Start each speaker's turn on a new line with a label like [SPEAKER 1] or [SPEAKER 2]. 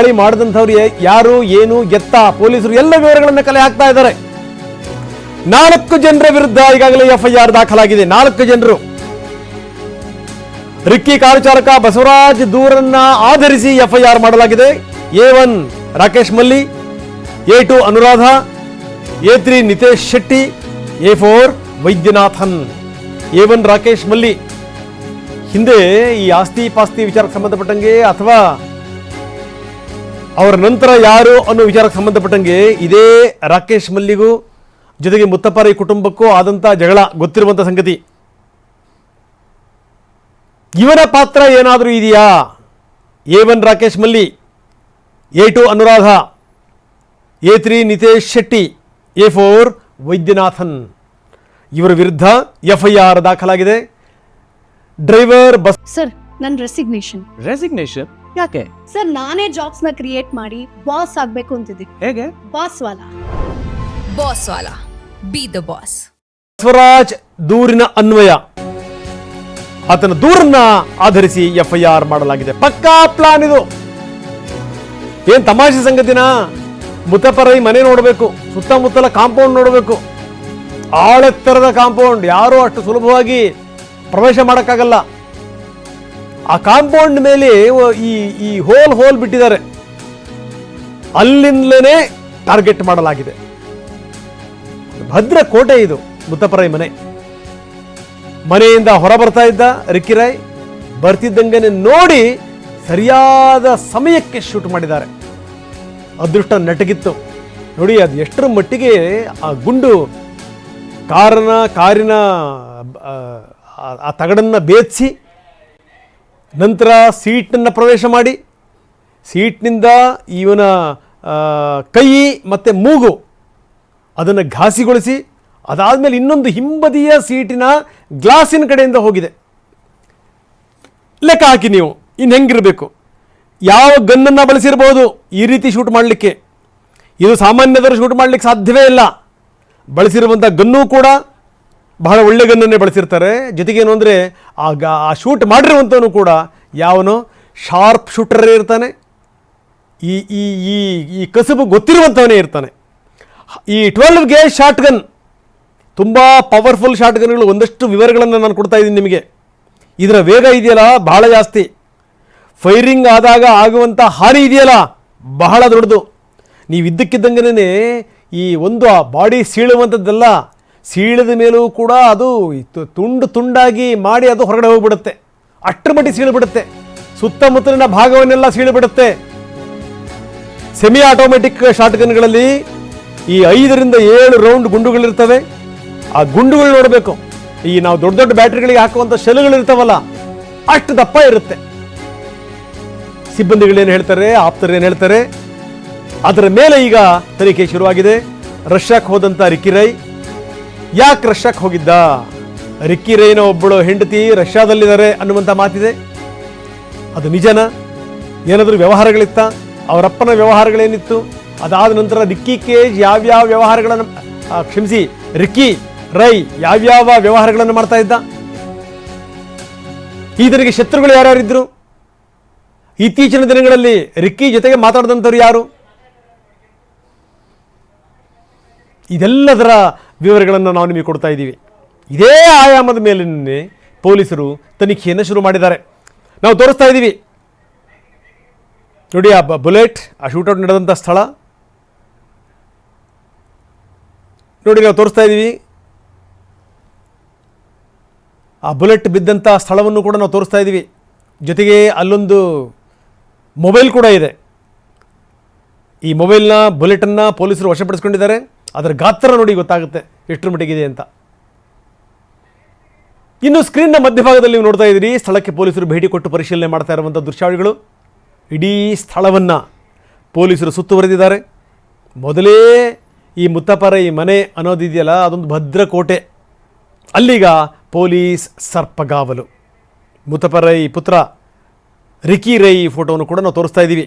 [SPEAKER 1] ದಾಳಿ ಮಾಡಿದಂಥವ್ರು ಯಾರು, ಏನು, ಎತ್ತ, ಪೊಲೀಸರು ಎಲ್ಲ ವಿವರಗಳನ್ನು ಕಲೆ ಹಾಕ್ತಾ ಇದ್ದಾರೆ. ನಾಲ್ಕು ಜನರ ವಿರುದ್ಧ ಈಗಾಗಲೇ ಎಫ್ಐಆರ್ ದಾಖಲಾಗಿದೆ. ನಾಲ್ಕು ಜನರು. ರಿಕ್ಕಿ ಕಾರು ಚಾಲಕ ಬಸವರಾಜ್ ದೂರನ್ನ ಆಧರಿಸಿ ಎಫ್ಐಆರ್ ಮಾಡಲಾಗಿದೆ. A one Rakesh Malli, A two Anuradha, A three Nitesh Shetty, A four Vaidyanathan. A one Rakesh Malli. ಹಿಂದೆ ಈ ಆಸ್ತಿ ಪಾಸ್ತಿ ವಿಚಾರಕ್ಕೆ ಸಂಬಂಧಪಟ್ಟಂಗೆ ಅಥವಾ ಅವರ ನಂತರ ಯಾರು ಅನ್ನೋ ವಿಚಾರಕ್ಕೆ ಸಂಬಂಧಪಟ್ಟಂಗೆ ಇದೇ ರಾಕೇಶ್ ಮಲ್ಲಿಗೂ ಜೊತೆಗೆ ಮುತ್ತಪ್ಪರೈ ಕುಟುಂಬಕ್ಕೂ ಆದಂಥ ಜಗಳ ಗೊತ್ತಿರುವಂಥ ಸಂಗತಿ. ಇವನ ಪಾತ್ರ ಏನಾದರೂ ಇದೆಯಾ? A one Rakesh Malli A two Anuradha A three Nitesh Shetty A four Vaidyanathan. ಇವರ ವಿರುದ್ಧ ಎಫ್ಐಆರ್ ದಾಖಲಾಗಿದೆ. ಡ್ರೈವರ್ ಬಸ್
[SPEAKER 2] ಸರ್ ನನ್ನ ರೆಸಿಗ್ನೇಷನ್
[SPEAKER 3] ರೆಸಿಗ್ನೇಷನ್ ಯಾಕೆ?
[SPEAKER 2] ಸರ್ ನಾನೇ ಜಾಬ್ಸ್ನ ಕ್ರಿಯೇಟ್ ಮಾಡಿ ಬಾಸ್ ಆಗ್ಬೇಕು ಅಂತಿದ್ದೀನಿ
[SPEAKER 3] ಹೇಗೆ?
[SPEAKER 2] ಬಾಸ್ ವಾಲ
[SPEAKER 4] ಬಾಸ್ ವಾಲಾ ಬಿ ದ ಬಾಸ್
[SPEAKER 1] ಸ್ವರಾಜ್ ದೂರಿನ ಅನ್ವಯ. ಆತನ ದೂರನ್ನ ಆಧರಿಸಿ ಎಫ್ಐಆರ್ ಮಾಡಲಾಗಿದೆ. ಪಕ್ಕಾ ಪ್ಲಾನ್ ಇದು. ಏನ್ ತಮಾಷೆ ಸಂಗತಿನ? ಮುತಪರೈ ಮನೆ ನೋಡಬೇಕು. ಸುತ್ತಮುತ್ತಲ ಕಾಂಪೌಂಡ್ ನೋಡಬೇಕು. ಆಳೆತ್ತರದ ಕಾಂಪೌಂಡ್. ಯಾರು ಅಷ್ಟು ಸುಲಭವಾಗಿ ಪ್ರವೇಶ ಮಾಡೋಕ್ಕಾಗಲ್ಲ. ಆ ಕಾಂಪೌಂಡ್ ಮೇಲೆ ಈ ಈ ಹೋಲ್ ಹೋಲ್ ಬಿಟ್ಟಿದ್ದಾರೆ. ಅಲ್ಲಿಂದಲೇ ಟಾರ್ಗೆಟ್ ಮಾಡಲಾಗಿದೆ. ಭದ್ರ ಕೋಟೆ ಇದು ಮುತ್ತಪ್ಪರಾಯ್ ಮನೆ. ಮನೆಯಿಂದ ಹೊರ ಬರ್ತಾ ಇದ್ದ ರಿಕ್ಕಿರಾಯ್ ಬರ್ತಿದ್ದಂಗೆ ನೋಡಿ ಸರಿಯಾದ ಸಮಯಕ್ಕೆ ಶೂಟ್ ಮಾಡಿದ್ದಾರೆ. ಅದೃಷ್ಟ ನಟಗಿತ್ತು. ನೋಡಿ ಅದು ಎಷ್ಟರ ಮಟ್ಟಿಗೆ ಆ ಗುಂಡು ಕಾರನ ಕಾರಿನ ಆ, ತಗಡನ್ನು ಬೇಧಿಸಿ ನಂತರ ಸೀಟನ್ನು ಪ್ರವೇಶ ಮಾಡಿ. ಸೀಟ್ನಿಂದ ಇವನ ಕೈ ಮತ್ತು ಮೂಗು ಅದನ್ನು ಘಾಸಿಗೊಳಿಸಿ, ಅದಾದಮೇಲೆ ಇನ್ನೊಂದು ಹಿಂಬದಿಯ ಸೀಟಿನ ಗ್ಲಾಸಿನ ಕಡೆಯಿಂದ ಹೋಗಿದೆ. ಲೆಕ್ಕ ಹಾಕಿ ನೀವು ಇನ್ನು ಹೆಂಗಿರಬೇಕು? ಯಾವ ಗನ್ನನ್ನು ಬಳಸಿರ್ಬೋದು? ಈ ರೀತಿ ಶೂಟ್ ಮಾಡಲಿಕ್ಕೆ. ಇದು ಸಾಮಾನ್ಯದವರು ಶೂಟ್ ಮಾಡಲಿಕ್ಕೆ ಸಾಧ್ಯವೇ ಇಲ್ಲ. ಬಳಸಿರುವಂಥ ಗನ್ನೂ ಕೂಡ ಬಹಳ ಒಳ್ಳೆ ಗನ್ನನ್ನೇ ಬಳಸಿರ್ತಾರೆ. ಜೊತೆಗೇನು ಅಂದರೆ ಆ ಗ ಆ ಶೂಟ್ ಮಾಡಿರುವಂಥವನು ಕೂಡ ಯಾವನು? ಶಾರ್ಪ್ ಶೂಟರೇ ಇರ್ತಾನೆ. ಈ ಈ ಈ ಈ ಕಸುಬು ಗೊತ್ತಿರುವಂಥವನೇ ಇರ್ತಾನೆ. ಈ ಟ್ವೆಲ್ವ್ಗೆ ಶಾರ್ಟ್ ಗನ್ ತುಂಬ ಪವರ್ಫುಲ್ ಶಾರ್ಟ್ ಗನ್ಗಳು ಒಂದಷ್ಟು ವಿವರಗಳನ್ನು ನಾನು ಕೊಡ್ತಾ ಇದ್ದೀನಿ ನಿಮಗೆ. ಇದರ ವೇಗ ಇದೆಯಲ್ಲ? ಬಹಳ ಜಾಸ್ತಿ. ಫೈರಿಂಗ್ ಆದಾಗ ಆಗುವಂಥ ಹಾನಿ ಇದೆಯಲ್ಲ? ಬಹಳ ದೊಡ್ಡದು. ನೀವು ಇದ್ದಕ್ಕಿದ್ದಂಗೆ ಈ ಒಂದು ಆ ಬಾಡಿ ಸೀಳುವಂಥದ್ದೆಲ್ಲ ಸೀಳಿದ ಮೇಲೂ ಕೂಡ ಅದು ತುಂಡು ತುಂಡಾಗಿ ಮಾಡಿ ಅದು ಹೊರಗಡೆ ಹೋಗ್ಬಿಡುತ್ತೆ. ಅಷ್ಟರ ಮಟ್ಟಿಗೆ ಸೀಳುಬಿಡುತ್ತೆ. ಸುತ್ತಮುತ್ತಲಿನ ಭಾಗವನ್ನೆಲ್ಲ ಸೀಳುಬಿಡುತ್ತೆ. ಸೆಮಿ ಆಟೋಮೆಟಿಕ್ ಶಾರ್ಟ್ ಗನ್ಗಳಲ್ಲಿ ಈ ಐದರಿಂದ ಏಳು ರೌಂಡ್ ಗುಂಡುಗಳಿರ್ತವೆ. ಆ ಗುಂಡುಗಳು ನೋಡಬೇಕು. ಈ ನಾವು ದೊಡ್ಡ ದೊಡ್ಡ ಬ್ಯಾಟ್ರಿಗಳಿಗೆ ಹಾಕುವಂಥ ಶೆಲುಗಳಿರ್ತಾವಲ್ಲ, ಅಷ್ಟು ದಪ್ಪ ಇರುತ್ತೆ. ಸಿಬ್ಬಂದಿಗಳೇನು ಹೇಳ್ತಾರೆ ಆಪ್ತರು ಏನು ಹೇಳ್ತಾರೆ, ಅದರ ಮೇಲೆ ಈಗ ತನಿಖೆ ಶುರುವಾಗಿದೆ. ರಷ್ಯಾಕ್ಕೆ ಹೋದಂಥ ರಿಕ್ಕಿ ರೈ ಯಾಕೆ ರಷ್ಯಾಕ್ಕೆ ಹೋಗಿದ್ದ? ರಿಕ್ಕಿ ರೈನ ಒಬ್ಬಳು ಹೆಂಡತಿ ರಷ್ಯಾದಲ್ಲಿದ್ದಾರೆ ಅನ್ನುವಂಥ ಮಾತಿದೆ. ಅದು ನಿಜನ? ಏನಾದರೂ ವ್ಯವಹಾರಗಳಿತ್ತ? ಅವರಪ್ಪನ ವ್ಯವಹಾರಗಳೇನಿತ್ತು? ಅದಾದ ನಂತರ ರಿಕ್ಕಿ ಕೇಜ್ ಯಾವ್ಯಾವ ವ್ಯವಹಾರಗಳನ್ನು ಕ್ಷಮಿಸಿ, ರಿಕ್ಕಿ, ರೈ ಯಾವ್ಯಾವ ವ್ಯವಹಾರಗಳನ್ನು ಮಾಡ್ತಾ ಇದ್ದ? ಈತನಿಗೆ ಶತ್ರುಗಳು ಯಾರ್ಯಾರಿದ್ರು? ಇತ್ತೀಚಿನ ದಿನಗಳಲ್ಲಿ ರಿಕ್ಕಿ ಜೊತೆಗೆ ಮಾತಾಡಿದಂಥವ್ರು ಯಾರು? ಇದೆಲ್ಲದರ ವಿವರಗಳನ್ನು ನಾವು ನಿಮಗೆ ಕೊಡ್ತಾ ಇದ್ದೀವಿ. ಇದೇ ಆಯಾಮದ ಮೇಲಿನೇ ಪೊಲೀಸರು ತನಿಖೆಯನ್ನು ಶುರು ಮಾಡಿದ್ದಾರೆ. ನಾವು ತೋರಿಸ್ತಾ ಇದ್ದೀವಿ. ನೋಡಿ, ಆ ಬುಲೆಟ್, ಆ ಶೂಟೌಟ್ ನಡೆದಂಥ ಸ್ಥಳ. ನೋಡಿ, ನಾವು ತೋರಿಸ್ತಾ ಇದ್ದೀವಿ. ಆ ಬುಲೆಟ್ ಬಿದ್ದಂಥ ಸ್ಥಳವನ್ನು ಕೂಡ ನಾವು ತೋರಿಸ್ತಾ ಇದ್ದೀವಿ. ಜೊತೆಗೆ ಅಲ್ಲೊಂದು ಮೊಬೈಲ್ ಕೂಡ ಇದೆ. ಈ ಮೊಬೈಲ್ನ, ಬುಲೆಟನ್ನು ಪೊಲೀಸರು ವಶಪಡಿಸ್ಕೊಂಡಿದ್ದಾರೆ. ಅದರ ಗಾತ್ರ ನೋಡಿ ಗೊತ್ತಾಗುತ್ತೆ ಎಷ್ಟರ ಮಟ್ಟಿಗಿದೆ ಅಂತ. ಇನ್ನು ಸ್ಕ್ರೀನ್ನ ಮಧ್ಯಭಾಗದಲ್ಲಿ ನೀವು ನೋಡ್ತಾ ಇದ್ದೀರಿ, ಸ್ಥಳಕ್ಕೆ ಪೊಲೀಸರು ಭೇಟಿ ಕೊಟ್ಟು ಪರಿಶೀಲನೆ ಮಾಡ್ತಾ ಇರುವಂಥ ದೃಶ್ಯಾವಳಿಗಳು ಇಡೀ ಸ್ಥಳವನ್ನು ಪೊಲೀಸರು ಸುತ್ತುವರೆದಿದ್ದಾರೆ. ಮೊದಲೇ ಈ ಮುತ್ತಪರೈ ಮನೆ ಅನ್ನೋದಿದೆಯಲ್ಲ ಅದೊಂದು ಭದ್ರ ಕೋಟೆ ಅಲ್ಲಿಗ ಪೊಲೀಸ್ ಸರ್ಪಗಾವಲು. ಮುತ್ತಪರೈ ಪುತ್ರ ರಿಕಿ ರೈ ಫೋಟೋವನ್ನು ಕೂಡ ನಾವು ತೋರಿಸ್ತಾ ಇದ್ದೀವಿ.